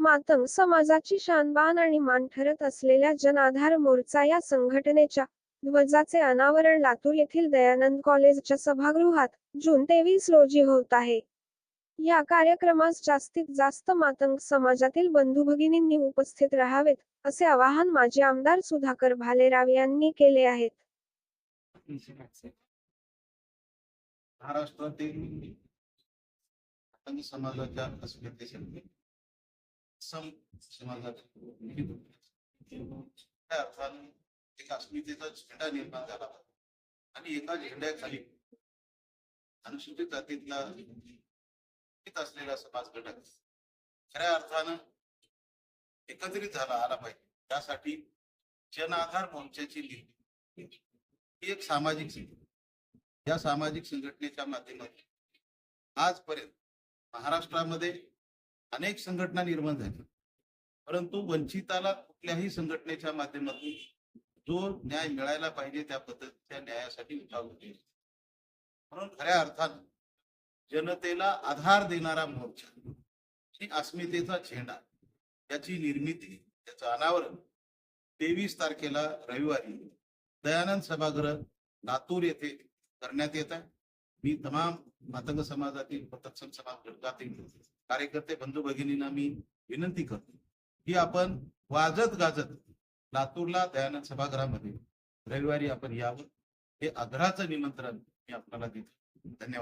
मातंग समाजाची शानबान आणि मान ठरत असलेल्या जनाधार मोर्चा या संघटनेच्या ध्वजाचे अनावरण लातूर येथील दयानंद कॉलेजच्या सभागृहात जून तेवीस रोजी होत आहे. या कार्यक्रमास जास्तीत जास्त मातंग समाजातील बंधू भगिनींनी उपस्थित राहावेत असे आवाहन माजी आमदार सुधाकर भालेराव यांनी केले आहेत. महाराष्ट्रातील समाजाच्या अस्मितेसाठी सम त्या अर्थानं एक अस्मितेचा झेंडा निर्माण झाला आणि एका झेंड्याखाली अनुसूचित जातीतला हित असलेला समाज घटक खऱ्या अर्थानं एकत्रित झाला आला पाहिजे. त्यासाठी जन आधार मोर्चाची निर्मिती ही एक सामाजिक संघटना या सामाजिक संघटनेच्या माध्यमातून आजपर्यंत महाराष्ट्रामध्ये अनेक संघटना निर्माण झाली. परंतु वंचिताला कुठल्याही संघटनेच्या माध्यमातून जो न्याय मिळायला पाहिजे त्या पद्धतीच्या न्यायासाठी उठाव होते म्हणून खऱ्या अर्थानं जनतेला आधार देणारा मोर्चा आणि अस्मितेचा झेंडा. याची निर्मिती त्याचं अनावरण तेवीस तारखेला रविवारी दयानंद सभागृह लातूर येथे करण्यात येत आहे. मी तमाम मातंग समाजातील तत्सम समाज घटकातील कार्यकर्ते बंधू भगिनींना मी विनंती करतो की आपण वाजत गाजत लातूरला दयानंद सभागृहामध्ये रविवारी आपण यावं हे आग्रहाचं निमंत्रण मी आपल्याला देतो. धन्यवाद.